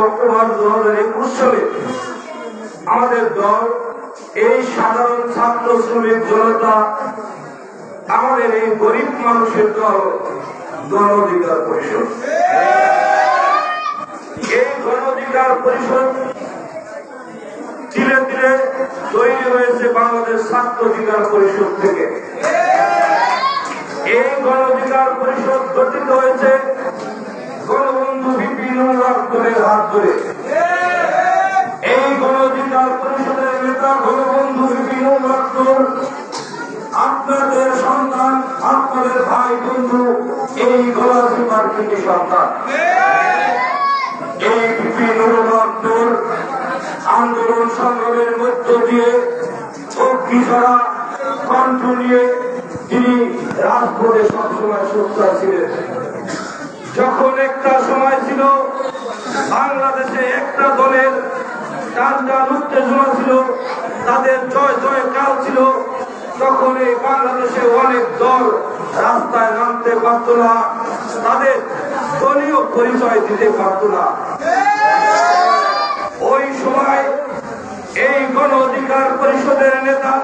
October দু হাজার একুশ সালে আমাদের দল এই সাধারণ ছাত্র শ্রমিক জনতা, আমাদের এই গরিব মানুষের দল, গণ অধিকার পরিষদ। এই গণ অধিকার পরিষদ ধীরে ধীরে তৈরি হয়েছে বাংলাদেশ ছাত্র অধিকার পরিষদ থেকে। এই গণ অধিকার পরিষদ গঠিত হয়েছে আপনাদের সন্তান, আপনাদের ভাই, বন্ধু, এই গলাচি মার্কেটের সন্তান। এই বিপিন আক্তর আন্দোলন সংগ্রামের মধ্য দিয়ে অগ্নি ছাড়া কণ্ঠ নিয়ে তিনি রাজপথে সবসময় সোচ্চার ছিলেন। যখন একটা সময় ছিল, বাংলাদেশে একটা দলের টান টান উত্তেজনা ছিল, তাদের জয় জয় কাল ছিল, তখন এই বাংলাদেশে অনেক দল রাস্তায় নামতে পারত না, তাদের দলীয় পরিচয় দিতে পারত না। ওই সময় এই গণ অধিকার পরিষদের নেতা,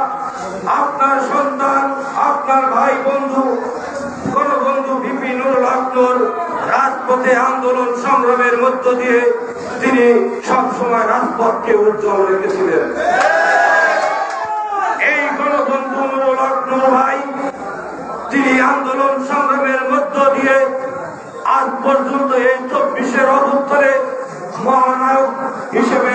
আপনার সন্তান, আপনার ভাই বন্ধু, গণবন্ধু বিপি নুরুল আক্তর রাজপথে আন্দোলন সংগ্রামের মধ্য দিয়ে তিনি সবসময় রাজপথকে উজ্জ্বল রেখেছিলেন। এই গণতন্ত্র লগ্ন ভাই, তিনি আন্দোলন সংগ্রামের মধ্য দিয়ে আজ পর্যন্ত এই চব্বিশের অবস্থানে মহানায়ক হিসেবে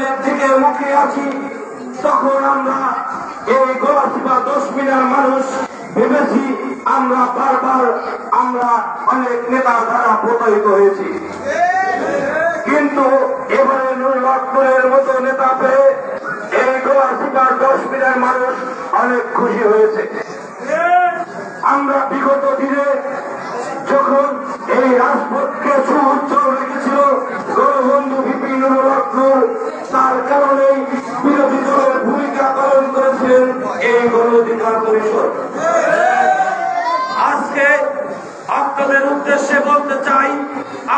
নির্বাচনের দিকে মুখে আছি, তখন আমরা এই গোলাপি বা দশ মিনার মানুষ ভেবেছি, আমরা বারবার আমরা অনেক নেতা দ্বারা প্রতারিত হয়েছি। কিন্তু এবারে নুরুল মতো নেতা পেয়ে এই গোলাপিকার দশ মিনার মানুষ অনেক খুশি হয়েছে। আমরা বিগত দিনে যখন এই রাজপথকে সুউজ্জ্বল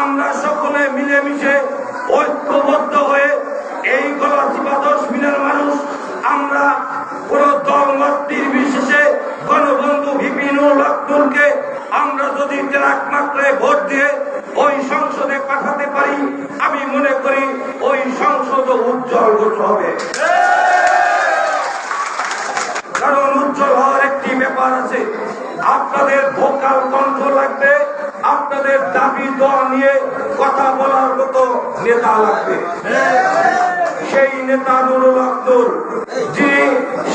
আমরা সকলে মিলেমিশে ঐক্যবদ্ধ হয়ে এই গলাচিপা দশ মিনের মানুষ, আমরা কোন দল মত বিশেষে গণবন্ধু বিপিনুল আব্দুলকে আমরা যদি তেরাক মাত্রায় ভোট দিয়ে ওই সংসদে পাঠাতে পারি, আমি মনে করি ওই সংসদ উজ্জ্বল হবে। কারণ উজ্জ্বল হওয়ার একটি ব্যাপার আছে, আপনাদের ভোকাল কণ্ঠ লাগবে আপনাদের দাবি, দল নিয়ে কথা বলার মতো নেতা লাগবে। সেই নেতা নুরুল আব্দুল। যিনি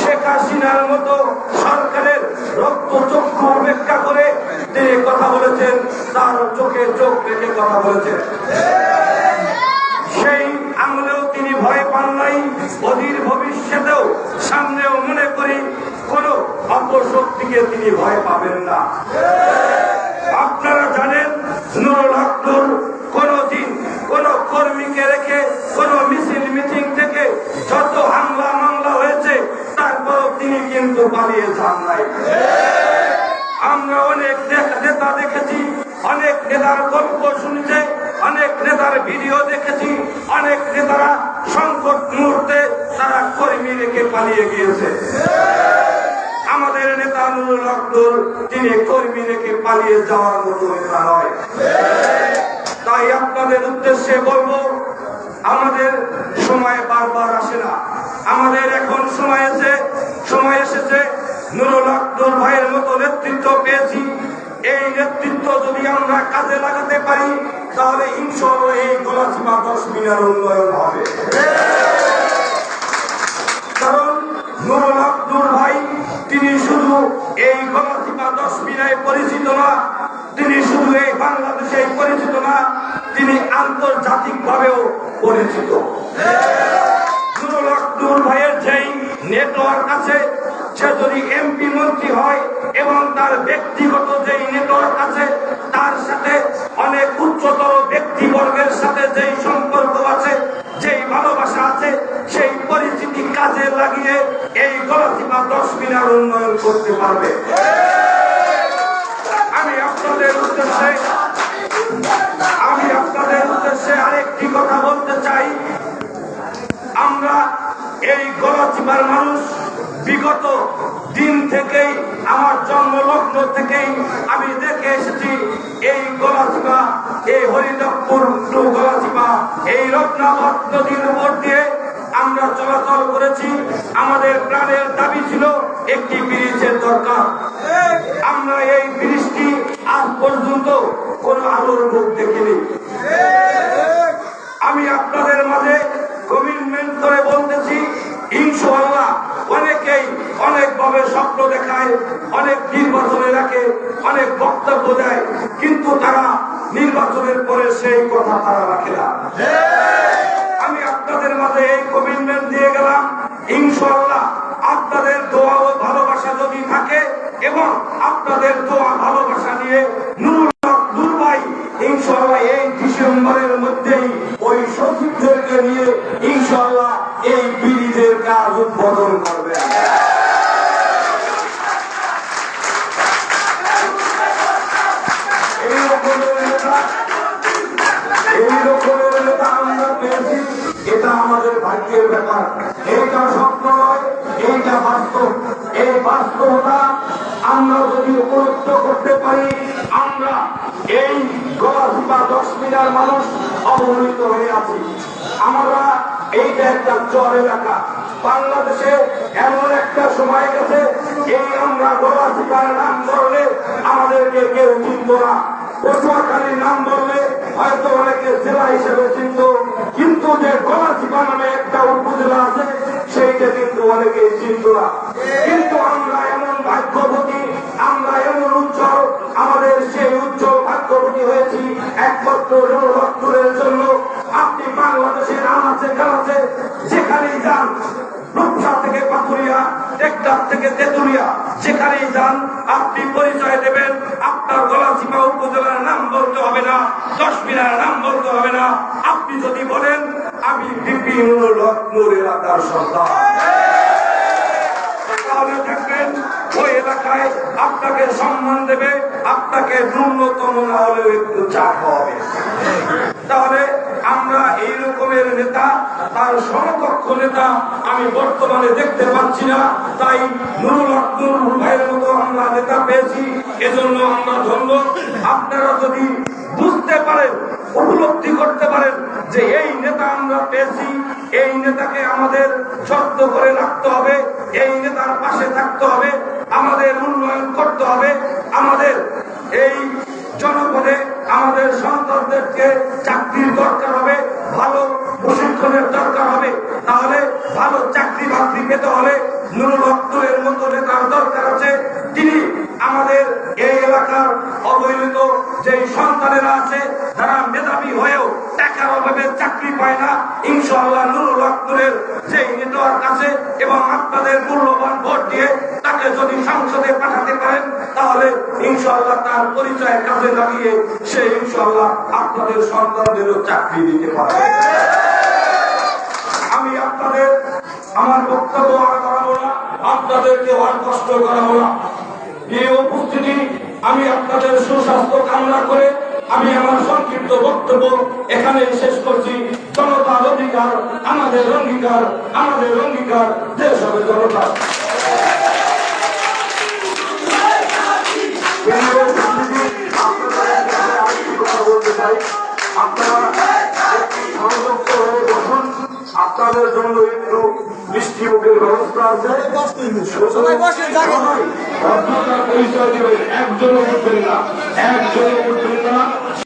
শেখ হাসিনার মতো সরকারের রক্ত চক্ষু উপেক্ষা করে তিনি কথা বলেছেন, তার চোখে চোখ রেখে কথা বলেছেন। সেই আমলেও তিনি ভয় পান নাই, অধীর ভবিষ্যতেও সামনেও মনে করি কোন অপশক্তিকে তিনি ভয় পাবেন না। আপনারা জানেন, নুরুল আব্দুল কোনদিন কোন কর্মীকে রেখে কোন মিছিল মিটিং থেকে যত হামলা মামলা হয়েছে তারপর তিনি কিন্তু পালিয়ে যান নাই। আমরা অনেক নেতা দেখেছি, অনেক নেতার গল্প শুনেছে, অনেক নেতার ভিডিও দেখেছি, অনেক নেতারা সংকট মুহূর্তে তারা কর্মী রেখে পালিয়ে গিয়েছে। আমাদের নেতা নুরুল তিনি কর্মী রেখে পালিয়ে যাওয়ার মতো নেতা নয়। তাই আপনাদের উদ্দেশ্যে বলব, আমাদের সময় বারবার আসে না। আমাদের এখন সময় এসে, সময় এসেছে, নুরুল আব্দুল ভাইয়ের মতো নেতৃত্ব পেয়েছি। এই নেতৃত্ব যদি আমরা কাজে লাগাতে পারি, তাহলে ইনশাল্লাহ এই গোলাসীমা দশ মিনার উন্নয়ন হবে কারণ নুরুল আব্দুল ভাই তিনি শুধু এই গণসীমা দশ মিনায় পরিচিত না। তিনি শুধু এই বাংলাদেশে পরিচিত না, তিনি আন্তর্জাতিক ভাবেও পরিচিত নেটওয়ার্ক আছে, সে যদি এমপি মন্ত্রী হয় এবং তার ব্যক্তিগত যেই নেটওয়ার্ক আছে, তার সাথে অনেক উচ্চতর ব্যক্তিবর্গের সাথে যেই সম্পর্ক আছে, যেই ভালোবাসা আছে, সেই কাজে লাগিয়ে এই গলাচিপা দশ মিনার উন্নয়ন করতে পারবে। আমি আপনাদের উদ্দেশ্যে, আমি আপনাদের উদ্দেশ্যে আরেকটি কথা বলতে চাই। আমরা এই গলাচিপার মানুষ, বিগত দিন থেকেই, আমার জন্মলগ্ন থেকেই আমি দেখে এসেছি, এই গলাচিপা এই হরিদপুর গলাচিপা এই রত্নাবত নদীর উপর দিয়ে আমরা চলাচল করেছি। আমাদের প্রাণের দাবি ছিল একটি ব্রিজের দরকার। আমরা এই ব্রিজটি আজ পর্যন্ত কোনো আলোর মুখ দেখিনি। আমি আপনাদের মাঝে কমিটমেন্ট করে বলতেছি, ইনশাআল্লাহ অনেকেই অনেকভাবে স্বপ্ন দেখায়, অনেক নির্বাচনে রাখে অনেক বক্তব্য দেয়, কিন্তু তারা নির্বাচনের পরে সেই কথা তারা রাখে না। আপনাদের মাঝে এই কমিটমেন্ট দিয়ে গেলাম। ইনশাল্লাহ আপনাদের দোয়া ও ভালোবাসা যদি থাকে এবং আপনাদের দোয়া ভালোবাসা নিয়ে নূর নূর ভাই, ইনশাআল্লাহ এই ডিসেম্বরের মধ্যেই ওই সচিবদেরকে নিয়ে ইনশাল্লাহ এই আমাদের ভাগ্যের ব্যাপার। এইটা স্বপ্ন নয়, এইটা বাস্তব। এই বাস্তবতা আমরা যদি উপলব্ধ করতে পারি, আমরা এই গলাচিপা দশ মিনার মানুষ অবহেলিত হয়ে আছি। আমরা এইটা একটা জ্বর এলাকা। বাংলাদেশে এমন একটা সময় গেছে, এই আমরা গলাচিপার নাম করলে আমাদেরকে কেউ চিনব না। পটুয়াখালীর নাম বললে হয়তো অনেকে জেলা হিসেবে চিনত কিন্তু যে গলাচিপা নামে একটা উপজেলা আছে, সেইটা কিন্তু অনেকে চিনত না। কিন্তু আমরা এমন ভাগ্যবতী, আমরা এমন উজ্জ্বল, আমাদের সেই উজ্জ্বল ভাগ্যবতী হয়েছি একমাত্র রক্তুরের জন্য। আপনি বাংলাদেশের আনাচে কানাচে যেখানেই যান, রূপসা থেকে পাথুরিয়া টেকটাপ থেকে তেতুরিয়া যেখানেই যান, আপনি পরিচয় দেবেন না দশ মিনার নাম বলতে হবে না। আপনি যদি বলেন, আমি এলাকার সন্তান আপনাকে সম্মান দেবে, আপনাকে তাহলে আমরা এই রকমের নেতা, তার সমকক্ষ নেতা আমি বর্তমানে দেখতে পাচ্ছি না। তাই নুরুল নুরুল ভাইয়ের মতো আমরা নেতা পেয়েছি, এজন্য আমরা ধন্য আপনারা যদি বুঝতে পারেন, উপলব্ধি করতে পারেন যে এই নেতা আমরা পেয়েছি, এই নেতাকে আমাদের শক্ত করে রাখতে হবে, এই নেতার পাশে থাকতে হবে, আমাদের উন্নয়ন করতে হবে, আমাদের এই জনপদে আমাদের সন্তানদেরকে চাকরির দরকার হবে, ভালো প্রশিক্ষণের দরকার হবে। তাহলে ভালো চাকরি বাকরি পেতে হলে নুরুল হকের মতো নেতার দরকার আছে। তিনি আমাদের এই এলাকার অবহেলিত যে সন্তানেরা আছে, যারা মেধাবী হয়েও টাকার অভাবে চাকরি পায় না, ইনশাআল্লাহ নুরুল হকের সেই নেটওয়ার্ক আছে এবং আপনাদের মূল্যবান তাকে যদি সংসদে পাঠাতে পারেন, তাহলে ইনশাআল্লাহ তার পরিচয় কাজে লাগিয়ে সে ইনশাআল্লাহ আপনাদের সন্তানদেরও চাকরি দিতে পারবে। আমি আপনাদের, আমার বক্তব্য আর করাবো না, আপনাদেরকে আর কষ্ট করাবো না। এই উপস্থিতি আমি আপনাদের সুস্বাস্থ্য কামনা করে আমি আমার সংক্ষিপ্ত বক্তব্য এখানে শেষ করছি। জনতার অধিকার, আমাদের অঙ্গীকার আমাদের অঙ্গীকার, দেশ হবে জনতা চাই। আপনারা সংযুক্ত হয়ে বসুন আপনাদের জন্য একটু মিষ্টি মুখের ব্যবস্থা আছে। পরিচয় দেবেন। একজনও উঠবেন না। একজনও উঠবেন না।